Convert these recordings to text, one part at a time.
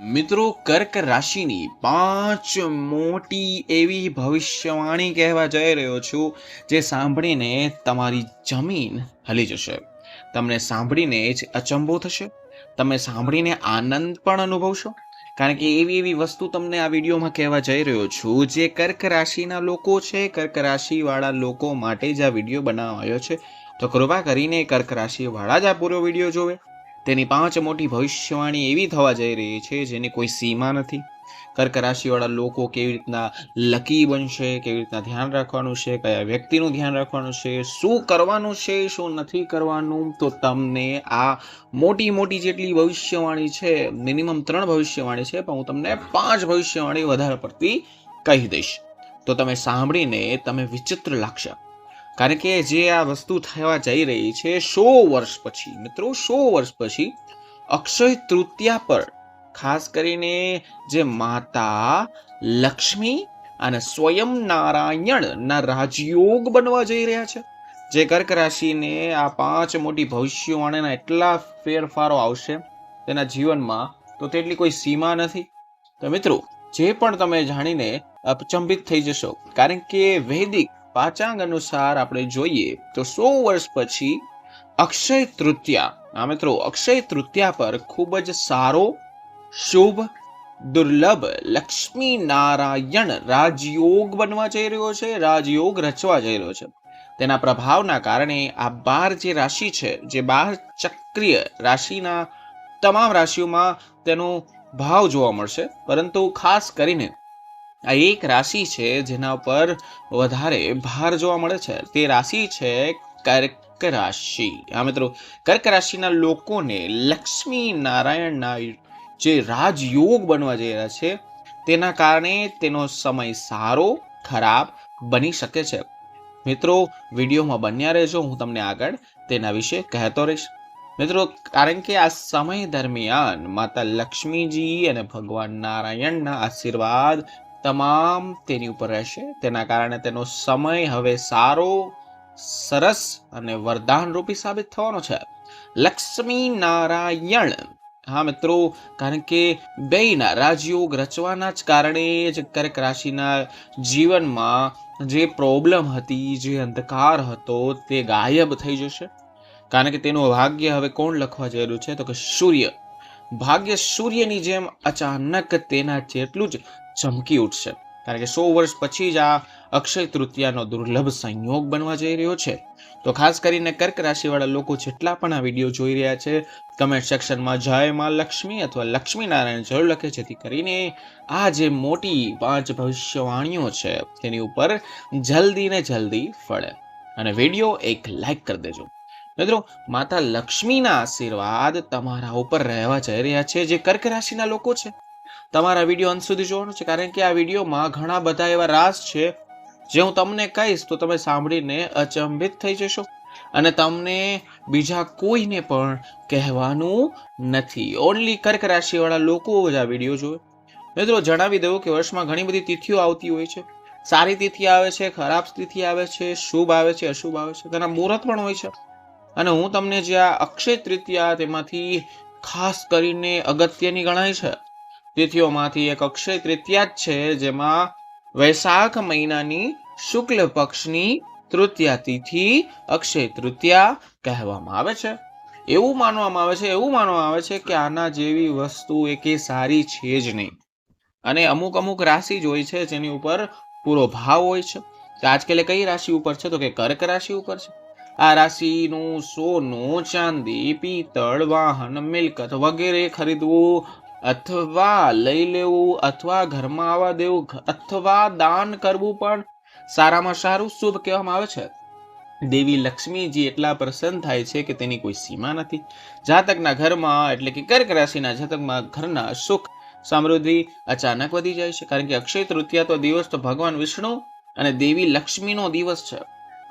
મિત્રો, કર્ક રાશિની પાંચ મોટી એવી ભવિષ્યવાણી કહેવા જઈ રહ્યો છું, જે સાંભળીને તમારી જમીન હલી જશે. તમને સાંભળીને જ અચંબો થશે. તમે સાંભળીને આનંદ પણ અનુભવશો. કારણ કે એવી એવી વસ્તુ તમને આ વિડીયોમાં કહેવા જઈ રહ્યો છું, જે કર્ક રાશિના લોકો છે, કર્ક રાશિવાળા લોકો માટે જ આ વીડિયો બનાવાયો છે. તો કૃપા કરીને કર્ક રાશિવાળા જ આ પૂરો વીડિયો જોવે. તેની પાંચ મોટી ભવિષ્યવાણી એવી થવા જઈ રહી છે જેની કોઈ સીમા નથી. કર્ક રાશિવાળા લોકો કેવી રીતના લકી બનશે, કેવી રીતના ધ્યાન રાખવાનું છે, કયા વ્યક્તિનું ધ્યાન રાખવાનું છે, શું કરવાનું છે, શું નથી કરવાનું, તો તમને આ મોટી મોટી જેટલી ભવિષ્યવાણી છે મિનિમમ ત્રણ ભવિષ્યવાણી છે, પણ હું તમને પાંચ ભવિષ્યવાણી વધારે પડતી કહી દઈશ. તો તમે સાંભળીને તમે વિચિત્ર લાગશે. કારણ કે જે આ વસ્તુ થવા જઈ રહી છે સો વર્ષ પછી, મિત્રો, સો વર્ષ પછી અક્ષય તૃતીયા પર, ખાસ કરીને જે માતા લક્ષ્મી અને સ્વયં નારાયણના રાજયોગ બનવા જઈ રહ્યા છે. જે કર્ક રાશિને આ પાંચ મોટી ભવિષ્યવાણીના એટલા ફેરફારો આવશે તેના જીવનમાં, તો તેટલી કોઈ સીમા નથી. તો મિત્રો, જે પણ તમે જાણીને અચંબિત થઈ જશો, કારણ કે વૈદિક પાંચાંગ અનુસાર આપણે જોઈએ તો સો વર્ષ પછી અક્ષય તૃતીયા આ મિત્રો, અક્ષય તૃતીયા પર ખૂબ જ સારો, શુભ, દુર્લભ લક્ષ્મી નારાયણ રાજયોગ બનવા જઈ રહ્યો છે, રાજયોગ રચવા જઈ રહ્યો છે. તેના પ્રભાવના કારણે આ બાર જે રાશિ છે, જે બાર ચક્રીય રાશિના તમામ રાશિઓમાં તેનો ભાવ જોવા મળશે. પરંતુ ખાસ કરીને આ એક રાશિ છે જેના ઉપર વધારે ભાર જોવા મળે છે. તે રાશિ છે કર્ક રાશિ. હા, મિત્રો, કર્ક રાશિના લોકોને લક્ષ્મી નારાયણના જે રાજયોગ બનવા જઈ રહ્યા છે, તેના કારણે તેનો સમય સારો, ખરાબ બની શકે છે. મિત્રો, વિડીયોમાં બન્યા રહેજો, હું તમને આગળ તેના વિશે કહેતો રહીશ. મિત્રો, કારણ કે આ સમય દરમિયાન માતા લક્ષ્મીજી અને ભગવાન નારાયણના આશીર્વાદ તમામ તેની ઉપર રહેશે. તેના કારણે તેનો સમય હવે સારો, સરસ અને વરદાન રૂપી સાબિત થવાનો છે. લક્ષ્મી નારાયણ. હા, મિત્રો, કારણ કે બેયના રાજયોગ રચવાના જ કારણે જ કર્ક રાશિના જીવનમાં જે પ્રોબ્લેમ હતી, જે અંધકાર હતો, તે ગાયબ થઈ જશે. કારણ કે તેનું ભાગ્ય હવે કોણ લખવા જઈ રહ્યું છે? તો કે સૂર્ય. ભાગ્ય સૂર્યની જેમ અચાનક તેના જેટલું જ ચમકી ઉઠશે. કારણ કે સો વર્ષ પછી જ આ અક્ષય તૃતીયાનો દુર્લભ સંયોગ બનવા જઈ રહ્યો છે. તો ખાસ કરીને કર્ક રાશિવાળા લોકો જેટલા પણ આ વીડિયો જોઈ રહ્યા છે કમેન્ટ સેક્શનમાં જય માં લક્ષ્મી અથવા લક્ષ્મી નારાયણ જરૂર લખે, જેથી કરીને આ જે મોટી પાંચ ભવિષ્યવાણીઓ છે, તેની ઉપર જલ્દી ને જલ્દી ફળે. અને વીડિયો એક લાઈક કરી દેજો. મિત્રો, માતા લક્ષ્મીના આશીર્વાદ તમારા ઉપર રહેવા જઈ રહ્યા છે, જે કર્ક રાશિના લોકો છે. તમારા વીડિયો અંત સુધી જોવાનું છે, કારણ કે આ વિડીયોમાં ઘણા બધા એવા રાસ છે, જે હું તમને કહીશ તો તમે સાંભળીને અચંભિત થઈ જશો. અને તમને બીજા કોઈને પણ કહેવાનું નથી. ઓનલી કર્ક રાશિવાળા લોકો જ આ વીડિયો જોવે. મિત્રો, જણાવી દઉં કે વર્ષમાં ઘણી બધી તિથિઓ આવતી હોય છે. સારી તિથિ આવે છે, ખરાબ તિથિ આવે છે, શુભ આવે છે, અશુભ આવે છે, તેના મુહૂર્ત પણ હોય છે. અને હું તમને જે આ અક્ષય તૃતીયા તેમાંથી ખાસ કરીને અગત્યની ગણાય છે તિથિઓમાંથી એક અક્ષય તૃતીયા જ છે, જેમાં વૈશાખ મહિનાની શુક્લ પક્ષની તૃતીયા તિથિ અક્ષય તૃતીયા કહેવામાં આવે છે. એવું માનવામાં આવે છે, એવું માનવામાં આવે છે કે આના જેવી વસ્તુ એકે સારી છે જ નહીં. અને અમુક અમુક રાશિ જ હોય છે જેની ઉપર પૂરો ભાવ હોય છે. તો આજકાલે કઈ રાશિ ઉપર છે? તો કે કર્ક રાશિ ઉપર છે. આ રાશિનું સોનું, ચાંદી, પિત્તળ, વાહન, મિલકત વગેરે ખરીદવું અથવા લઈ લેવું અથવા ઘરમાં આવવા દેવું, અથવા દાન કરવું પણ સારામાં સારું શુભ કહેવામાં આવે છે. દેવી લક્ષ્મીજી એટલા પ્રસન્ન થાય છે કે તેની કોઈ સીમા નથી. જાતકના ઘરમાં એટલે કે કર્ક રાશિના જાતકમાં ઘરના સુખ સમૃદ્ધિ અચાનક વધી જાય છે. કારણ કે અક્ષય તૃતીયા તો દિવસ તો ભગવાન વિષ્ણુ અને દેવી લક્ષ્મીનો દિવસ છે.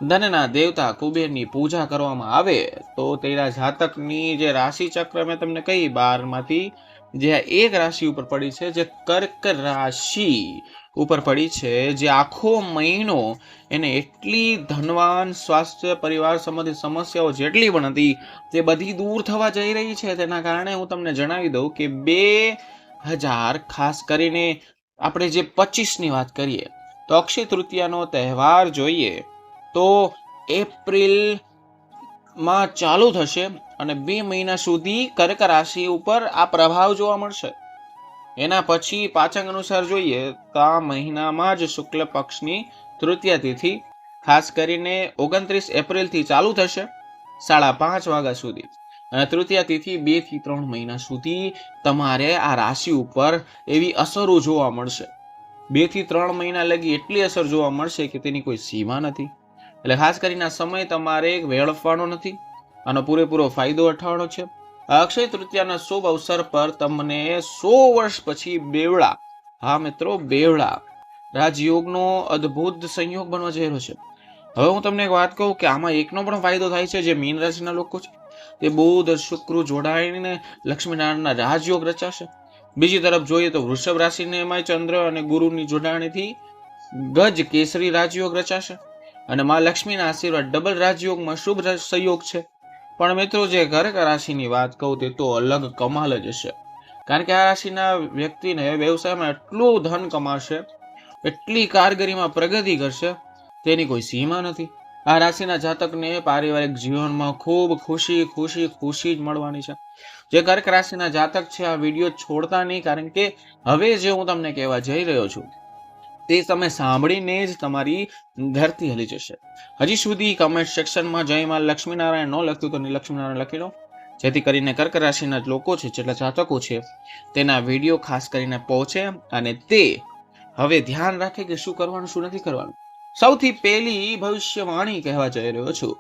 ધનના દેવતા કુબેરની પૂજા કરવામાં આવે તો તેના જાતકની જે રાશિ ચક્ર મેં તમને કહી, બારમાંથી જે આ એક રાશિ ઉપર પડી છે, જે કર્ક રાશિ ઉપર પડી છે, જે આખો મહિનો એને એટલી ધનવાન સ્વાસ્થ્ય, પરિવાર સંબંધિત સમસ્યાઓ જેટલી પણ હતી, તે બધી દૂર થવા જઈ રહી છે. તેના કારણે હું તમને જણાવી દઉં કે બે હજાર ખાસ કરીને આપણે જે પચીસની વાત કરીએ, તો અક્ષય તૃતીયાનો તહેવાર જોઈએ, તો એપ્રિલ માં ચાલુ થશે અને બે મહિના સુધી કર્ક રાશિ ઉપર આ પ્રભાવ જોવા મળશે. એના પછી પાચક અનુસાર જોઈએ તો આ મહિનામાં જ શુક્લ પક્ષની તૃતીય તિથિ, ખાસ કરીને ઓગણત્રીસ એપ્રિલથી ચાલુ થશે, સાડા પાંચ વાગ્યા સુધી. અને તૃતીય તિથિ બેથી ત્રણ મહિના સુધી તમારે આ રાશિ ઉપર એવી અસરો જોવા મળશે. બેથી ત્રણ મહિના લગી એટલી અસર જોવા મળશે કે તેની કોઈ સીમા નથી. એટલે ખાસ કરીને સમય તમારે વેળફવાનો નથી, આનો પૂરેપૂરો ફાયદો ઉઠાવવાનો છે. અક્ષય તૃતીયાના શુભ અવસર પર તમને સો વર્ષ પછી બેવડા, હા મિત્રો, બેવડા, રાજયોગનો અદ્ભુત સંયોગ બનવા જઈ રહ્યો છે. હવે હું તમને એક વાત કહું કે આમાં એકનો પણ ફાયદો થાય છે, જે મીન રાશિના લોકો છે. તે બુધ, શુક્ર, જોડાઈને લક્ષ્મીનારાયણના રાજયોગ રચાશે. બીજી તરફ જોઈએ તો વૃષભ રાશિને એમાં ચંદ્ર અને ગુરુની જોડાણીથી ગજ કેસરી રાજયોગ રચાશે. અને મા લક્ષ્મીના આશીર્વાદ ડબલ રાજયોગમાં શુભ સંયોગ છે. પણ મિત્રો, જે કર્ક રાશિની વાત કહું તે તો અલગ કમાલ જ હશે. કારણ કે આ રાશિના વ્યક્તિને વ્યવસાયમાં એટલું ધન કમાશે, એટલી કારગરીમાં પ્રગતિ કરશે, તેની કોઈ સીમા નથી. આ રાશિના જાતકને પારિવારિક જીવનમાં ખૂબ ખુશી ખુશી ખુશી જ મળવાની છે. જે કર્ક રાશિના જાતક છે, આ વીડિયો છોડતા નહીં, કારણ કે હવે જે હું તમને કહેવા જઈ રહ્યો છું તે તમે સાંભળીને જ તમારી ધરતી હલી જશે. હજી સુધી કમેન્ટ સેક્શનમાં જય માં લક્ષ્મીનારાયણ ન લખતું તો લક્ષ્મીનારાયણ લખી લો. જેથી કરીને કર્ક રાશિના લોકો છે, જેટલા જાતકો છે, તેના વીડિયો ખાસ કરીને પહોંચે અને તે હવે ધ્યાન રાખે કે શું કરવાનું, શું નથી કરવાનું. સૌથી પહેલી ભવિષ્યવાણી કહેવા જઈ રહ્યો છું.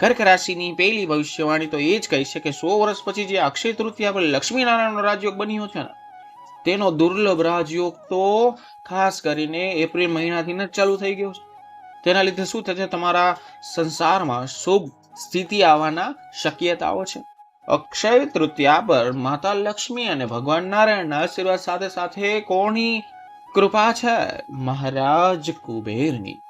કર્ક રાશિની પહેલી ભવિષ્યવાણી તો એ જ કહી છે કે સો વર્ષ પછી જે અક્ષય તૃતીય આપણે લક્ષ્મીનારાયણનો રાજયોગ બન્યો છે ને તેનો દુર્લભ રાજયોગ તો ખાસ કરીને એપ્રિલ મહિનાથી જ ચાલુ થઈ ગયો છે. તેના લીધે શું થશે? તમારા સંસારમાં શુભ સ્થિતિ આવવાના શક્યતાઓ છે. અક્ષય તૃતીયા પર માતા લક્ષ્મી અને ભગવાન નારાયણના આશીર્વાદ સાથે સાથે કોની કૃપા છે? મહારાજ કુબેરની.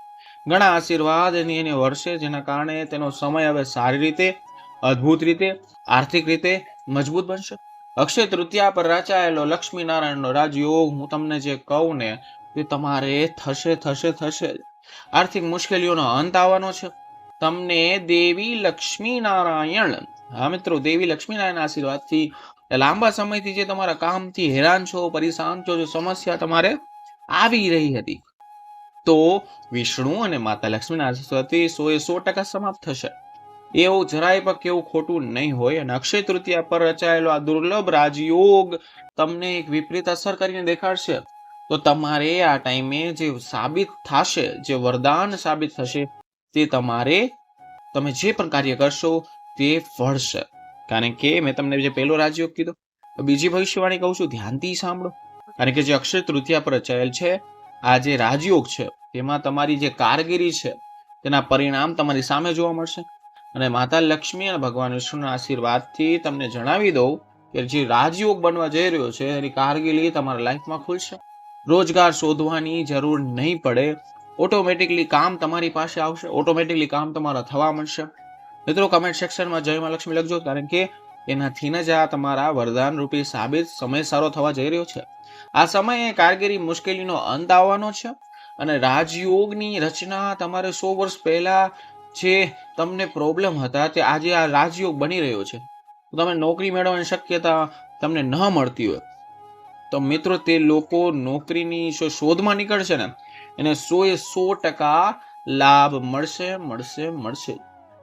ઘણા આશીર્વાદ એની એને વર્ષે જેના કારણે તેનો સમય હવે સારી રીતે, અદ્ભુત રીતે, આર્થિક રીતે મજબૂત બનશે. અક્ષય તૃતીયા પર રચાયેલો લક્ષ્મીનારાયણનો રાજયોગ હું તમને જે કહું ને તે તમારે થશે થશે થશે આર્થિક મુશ્કેલીઓનો અંત આવવાનો છે. તમને દેવી લક્ષ્મી નારાયણ હા મિત્રો, દેવી લક્ષ્મી નારાયણ આશીર્વાદથી લાંબા સમયથી જે તમારા કામથી હેરાન છો, પરેશાન છો, જે સમસ્યા તમારે આવી રહી હતી, તો વિષ્ણુ અને માતા લક્ષ્મીના આશીર્વાદથી સો એ સો ટકા સમાપ્ત થશે. એવું જરાય પણ કેવું ખોટું નહીં હોય. અને અક્ષય તૃતીયા પર રચાયેલો આ દુર્લભ રાજયોગ તમને એક વિપરીત અસર કરીને દેખાડશે. તો તમારે આ ટાઈમે જે સાબિત થશે, જે વરદાન સાબિત થશે, તે તમારે, તમે જે પણ કાર્ય કરશો, તે ફળશે. કારણ કે મેં તમને જે પહેલો રાજયોગ કીધો બીજી ભવિષ્યવાણી કહું છું, ધ્યાનથી સાંભળો. કારણ કે જે અક્ષય તૃતીયા પર રચાયેલ છે, આ જે રાજયોગ છે, તેમાં તમારી જે કારગીરી છે, તેના પરિણામ તમારી સામે જોવા મળશે. અને માતા લક્ષ્મી અને ભગવાન વિષ્ણુના આશીર્વાદથી તમને જણાવી દઉં કે જે રાજયોગ બનવા જઈ રહ્યો છે, એની કારગીલી તમારા લાઈફમાં ખુલશે. રોજગાર શોધવાની જરૂર નહીં પડે. ઓટોમેટિકલી કામ તમારી પાસે આવશે. ઓટોમેટિકલી કામ તમારા થવા મળશે. મિત્રો કમેન્ટ સેક્શનમાં જય મા લક્ષ્મી લખજો, કારણ કે એનાથી જ આ તમારા વરદાન રૂપી સાબિત સમય સારો થવા જઈ રહ્યો છે. આ સમયે કારગીરી મુશ્કેલીનો અંત આવવાનો છે અને રાજયોગની રચના તમારે સો વર્ષ પહેલા જે તમને પ્રોબ્લેમ હતા તે આજે આ રાજયોગ બની રહ્યો છે. તમે નોકરી મેળવવાની શક્યતા તમને ન મળતી હોય. તો મિત્રો, તે લોકો નોકરીની શોધમાં નીકળશે ને, એને સો એ સો ટકા લાભ મળશે મળશે મળશે.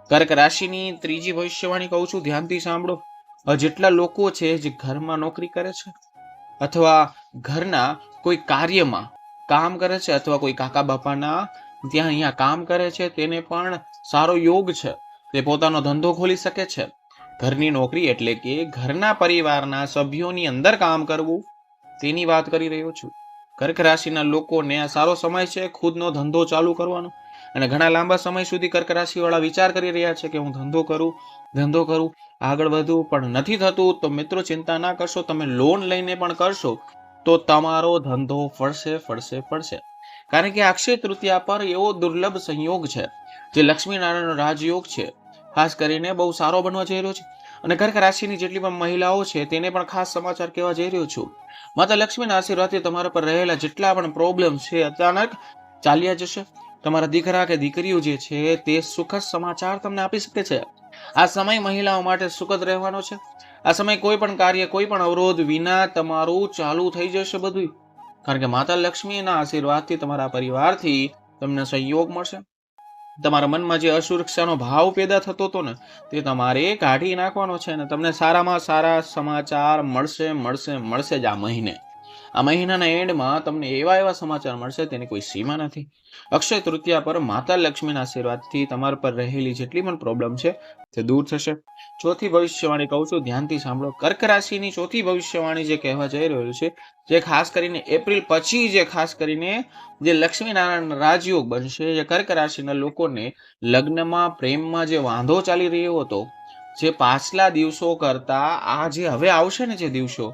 કર્ક રાશિની ત્રીજી ભવિષ્યવાણી કહું છું, ધ્યાનથી સાંભળો. જેટલા લોકો છે જે ઘરમાં નોકરી કરે છે, અથવા ઘરના કોઈ કાર્યમાં કામ કરે છે, અથવા કોઈ કાકા બાપાના ત્યાં અહીંયા કામ કરે છે, તેને પણ સારો યોગ છે. તે પોતાનો ધંધો ખોલી શકે છે. ઘરની નોકરી એટલે કે ઘરના પરિવારના સભ્યોની અંદર કામ કરવું. તેની વાત કરી રહ્યો છું. કર્ક રાશિના લોકોને આ સારો સમય છે ખુદનો ધંધો ચાલુ કરવાનો. અને ઘણા લાંબા સમય સુધી કર્ક રાશિવાળા વિચાર કરી રહ્યા છે કે હું ધંધો કરું ધંધો કરું, આગળ વધું, પણ નથી થતું તો મિત્રો ચિંતા ના કરશો. તમે લોન લઈને પણ કરશો તો તમારો ધંધો ફળશે ફળશે ફળશે કારણ કે અક્ષય તૃતીયા પર એવો દુર્લભ સંયોગ છે, જે લક્ષ્મીનારાયણનો રાજયોગ છે. ખાસ કરીને બહુ સારો બનવા જઈ રહ્યો છે. અને કર્ક રાશિની જેટલી પણ મહિલાઓ છે, તેને પણ ખાસ સમાચાર કહેવા જઈ રહ્યો છું. માતા લક્ષ્મીના આશીર્વાદથી તમારા પર રહેલા જેટલા પણ પ્રોબ્લેમ છે, અચાનક ચાલ્યા જશે. તમારા દીકરા કે દીકરીઓ જે છે, તે સુખદ સમાચાર તમને આપી શકે છે. આ સમય મહિલાઓ માટે સુખદ રહેવાનો છે. આ સમય કોઈ પણ કાર્ય, કોઈ પણ અવરોધ વિના તમારું ચાલુ થઈ જશે બધું કારણ કે માતા લક્ષ્મીના આશીર્વાદથી તમારા પરિવારથી તમને સહયોગ મળશે. તમારા મનમાં જે અસુરક્ષાનો ભાવ પેદા થતો હતો ને, તે તમારે કાઢી નાખવાનો છે અને તમને સારામાં સારા સમાચાર મળશે મળશે મળશે જ આ મહિને. આ મહિનાના એન્ડમાં તમને એવા એવા સમાચાર મળશે તેની કોઈ સીમા નથી. અક્ષય તૃતીયા પર માતા લક્ષ્મીના આશીર્વાદથી તમારા પર રહેલી જેટલી પણ પ્રોબ્લેમ છે, તે દૂર થશે. ચોથી ભવિષ્યવાણી કહું છું, ધ્યાનથી સાંભળો. કર્ક રાશિની ચોથી ભવિષ્યવાણી જે કહેવા જઈ રહ્યું છે, જે ખાસ કરીને એપ્રિલ પછી જે ખાસ કરીને જે લક્ષ્મીનારાયણ રાજયોગ બનશે, જે કર્ક રાશિના લોકોને લગ્નમાં પ્રેમમાં જે વાંધો ચાલી રહ્યો હતો, જે પાછલા દિવસો કરતા આ જે હવે આવશે ને જે દિવસો?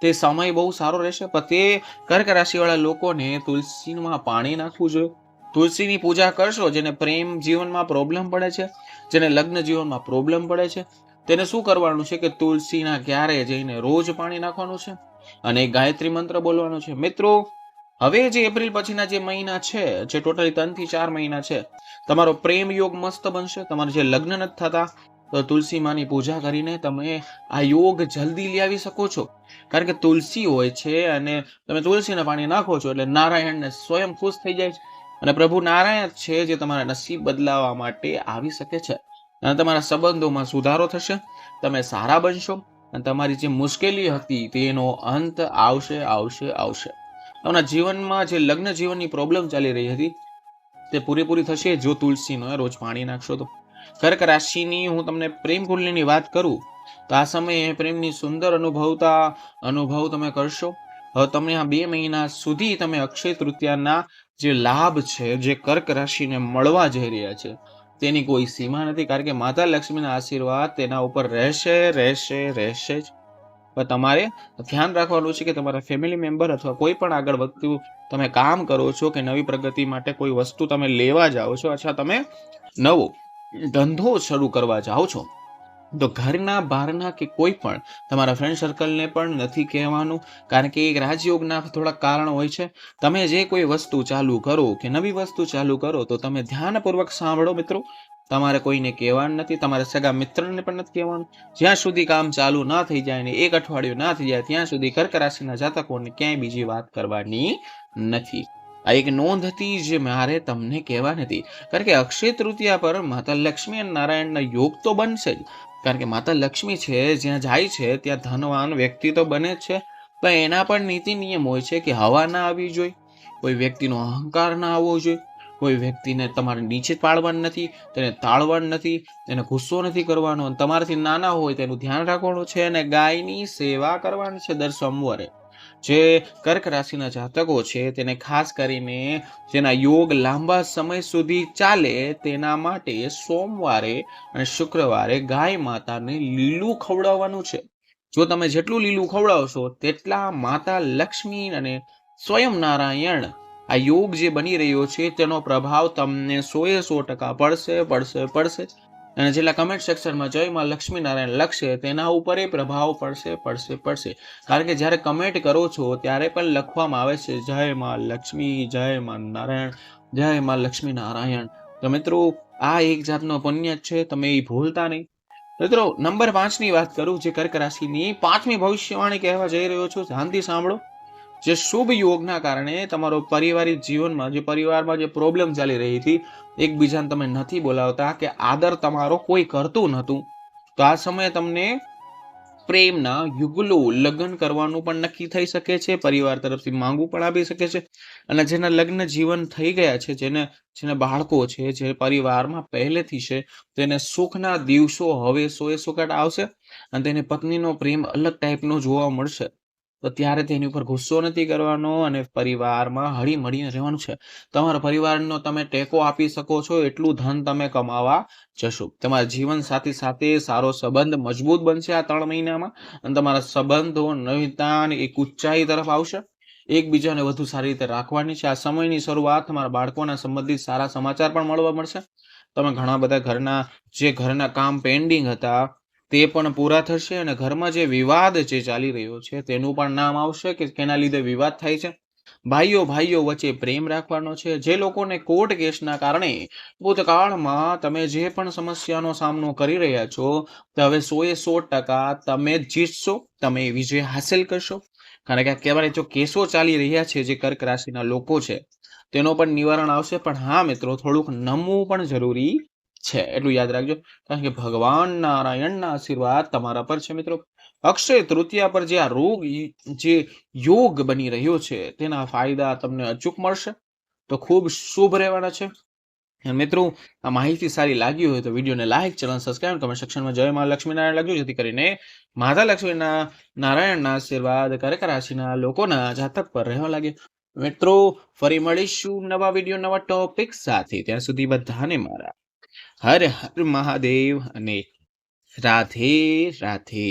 તે સમય બહુ સારો રહેશે, પણ તે કર્ક રાશિવાળા લોકોને તુલસીમાં પાણી નાખવું જોઈએ. તુલસીની પૂજા કરશો, જેને પ્રેમ જીવનમાં પ્રોબ્લેમ પડે છે, જેને લગ્ન જીવનમાં પ્રોબ્લેમ પડે છે, તેને શું કરવાનું છે કે તુલસીના ક્યારે જઈને રોજ પાણી નાખવાનું છે? અને ગાયત્રી મંત્ર બોલવાનો છે. મિત્રો, હવે જે એપ્રિલ પછીના જે મહિના છે, જે ટોટલી ત્રણથી ચાર મહિના છે, તમારો પ્રેમ યોગ મસ્ત બનશે, તમારે જે લગ્ન નથી થતા તો તુલસી માની પૂજા કરીને તમે આ યોગ જલ્દી લઈ આવી શકો છો. કારણ કે તુલસી હોય છે અને તમે તુલસીને પાણી નાખો છો એટલે નારાયણને સ્વયં ખુશ થઈ જાય છે. અને પ્રભુ નારાયણ છે જે તમારા નસીબ બદલાવા માટે આવી શકે છે. અને તમારા સંબંધોમાં સુધારો થશે, તમે સારા બનશો અને તમારી જે મુશ્કેલી હતી તેનો અંત આવશે આવશે આવશે. તમારા જીવનમાં જે લગ્ન જીવનની પ્રોબ્લેમ ચાલી રહી હતી તે પૂરેપૂરી થશે જો તુલસીનો રોજ પાણી નાખશો તો. કર્ક રાશિની હું તમને પ્રેમ કુંડલીની વાત કરું, તો આ સમયે પ્રેમની સુંદર અનુભવતા અનુભવ તમે કરશો. હવે તમને આ બે મહિના સુધી તમે અક્ષય તૃતીયાના જે લાભ છે, જે કર્ક રાશિને મળવા જઈ રહ્યા છે, તેની કોઈ સીમા નથી, કારણ કે માતા લક્ષ્મીના આશીર્વાદ તેના ઉપર રહેશે રહેશે રહેશે જ. પણ તમારે ધ્યાન રાખવાનું છે કે તમારા ફેમિલી મેમ્બર અથવા કોઈ પણ આગળ વધતું તમે કામ કરો છો કે નવી પ્રગતિ માટે કોઈ વસ્તુ તમે લેવા જાઓ છો, અથવા તમે નવો ધંધો શરૂ કરવા જાઓ છો. તો ઘરના બહારના કે કોઈ પણ તમારા ફ્રેન્ડ સર્કલને પણ નથી કહેવાનું, કારણ કે એક રાજયોગના થોડાક કારણ હોય છે. તમે જે કોઈ વસ્તુ ચાલુ કરો કે નવી વસ્તુ ચાલુ કરો, તો તમે ધ્યાનપૂર્વક સાંભળો મિત્રો. તમારે કોઈને કહેવાનું નથી, તમારા સગા મિત્રને પણ નથી કહેવાનું. જ્યાં સુધી કામ ચાલુ ના થઈ જાય ને એક અઠવાડિયું ના થઈ જાય, ત્યાં સુધી કર્ક રાશિના જાતકોને ક્યાંય બીજી વાત કરવાની નથી. આ એક નોંધ હતી જે મારે તમને કહેવાની હતી કારણ કે અક્ષય તૃતીયા પર માતા લક્ષ્મી અને નારાયણના યોગ તો બનશે જ. કારણ કે માતા લક્ષ્મી છે, જ્યાં જાય છે, ત્યાં ધનવાન વ્યક્તિ તો બને જ છે. પણ એના પણ નીતિ નિયમ હોય છે કે હવા ના આવવી જોઈએ, કોઈ વ્યક્તિનો અહંકાર ના આવવો જોઈએ, કોઈ વ્યક્તિને તમારે નીચે પાડવાનું નથી, તેને તાળવાનું નથી, તેને ગુસ્સો નથી કરવાનો તમારાથી નાના હોય તેનું ધ્યાન રાખવાનું છે અને ગાયની સેવા કરવાની છે દર સોમવારે. જે કર્ક રાશિના જાતકો છે, તેને ખાસ કરીને જેના યોગ લાંબા સમય સુધી ચાલે તેના માટે સોમવારે અને શુક્રવારે ગાય માતાને લીલું ખવડાવવાનું છે. જો તમે જેટલું લીલું ખવડાવશો તેટલા માતા લક્ષ્મી અને સ્વયં નારાયણ આ યોગ જે બની રહ્યો છે તેનો પ્રભાવ તમને સોએ સો ટકા પડશે પડશે પડશે અને જેટલા કમેન્ટ સેક્શનમાં જય માં લક્ષ્મી નારાયણ લખશે, તેના ઉપર એ પ્રભાવ પડશે પડશે પડશે. કારણ કે જ્યારે કમેન્ટ કરો છો, ત્યારે પણ લખવામાં આવે છે, જય માં લક્ષ્મી, જય માં નારાયણ, જય માં લક્ષ્મી નારાયણ તો મિત્રો, આ એક જાતનો પુણ્ય છે, તમે એ ભૂલતા નહીં. મિત્રો, નંબર પાંચની વાત કરું, જે કર્ક રાશિની પાંચમી ભવિષ્યવાણી કહેવા જઈ રહ્યો છું, ધ્યાનથી સાંભળો. જે શુભ યોગના કારણે તમારો પારિવારિક જીવનમાં જે પરિવારમાં જે પ્રોબ્લેમ ચાલી રહી હતી, એકબીજાને તમે નથી બોલાવતા કે આદર તમારો કોઈ કરતું નહોતું. તો આ સમયે તમને પ્રેમના યુગલો લગ્ન કરવાનું પણ નક્કી થઈ શકે છે, પરિવાર તરફથી માંગવું પણ આપી શકે છે. અને જેના લગ્ન જીવન થઈ ગયા છે, જેને જેને બાળકો છે, જે પરિવારમાં પહેલેથી છે, તેને સુખના દિવસો હવે સોએ સોકાટ આવશે અને તેને પત્નીનો પ્રેમ અલગ ટાઈપનો જોવા મળશે. તો ત્યારે તેની ઉપર ગુસ્સો નથી કરવાનો અને પરિવારમાં હળી મળીને રહેવાનું છે. તમારા પરિવારનો તમે ટેકો આપી શકો છો, એટલું ધન તમે કમાવા જશો. તમારા જીવન સાથી સાથે સારો સંબંધ મજબૂત બનશે આ ત્રણ મહિનામાં અને તમારા સંબંધો નવીતાન એક ઊંચાઈ તરફ આવશે. એકબીજાને વધુ સારી રીતે રાખવાની છે. આ સમયની શરૂઆત તમારા બાળકોના સંબંધિત સારા સમાચાર પણ મળવા મળશે. તમે ઘણા બધા ઘરના, જે ઘરના કામ પેન્ડિંગ હતા તે પણ પૂરા થશે અને ઘરમાં જે વિવાદ જે ચાલી રહ્યો છે, તેનું પણ નામ આવશે કે કેના લીધે વિવાદ થાય છે? ભાઈઓ ભાઈઓ વચ્ચે પ્રેમ રાખવાનો છે. જે લોકોને કોર્ટ કેસના કારણે ભૂતકાળમાં તમે જે પણ સમસ્યાનો સામનો કરી રહ્યા છો, તો હવે સો એ સો ટકા તમે જીતશો, તમે વિજય હાંસલ કરશો. કારણ કે કહેવાય જો કેસો ચાલી રહ્યા છે જે કર્ક રાશિના લોકો છે, તેનો પણ નિવારણ આવશે. પણ હા મિત્રો, થોડુંક નમવું પણ જરૂરી છે, એટલું યાદ રાખજો. કારણ કે ભગવાન નારાયણના આશીર્વાદ તમારા પર છે, મિત્રો. અક્ષય તૃતીયા પર જે આ રોગ જે યોગ બની રહ્યો છે, તેના ફાયદા તમને અચૂક મળશે. તો ખૂબ શુભ રહેવાના છે. મિત્રો, આ માહિતી સારી લાગી હોય તો વિડીયોને લાઈક ચેનલ સબસ્ક્રાઈબ કમેન્ટ સેક્શનમાં જય મા લક્ષ્મીનારાયણ લખજો, જેથી કરીને માતા લક્ષ્મીના નારાયણના આશીર્વાદ કર્ક રાશિના લોકોના જાતક પર રહેવા લાગે. મિત્રો, ફરી મળીશું નવા વીડિયો, નવા ટોપિક સાથે. ત્યાં સુધી બધાને મારા હર હર મહાદેવ અને રાધે રાધે.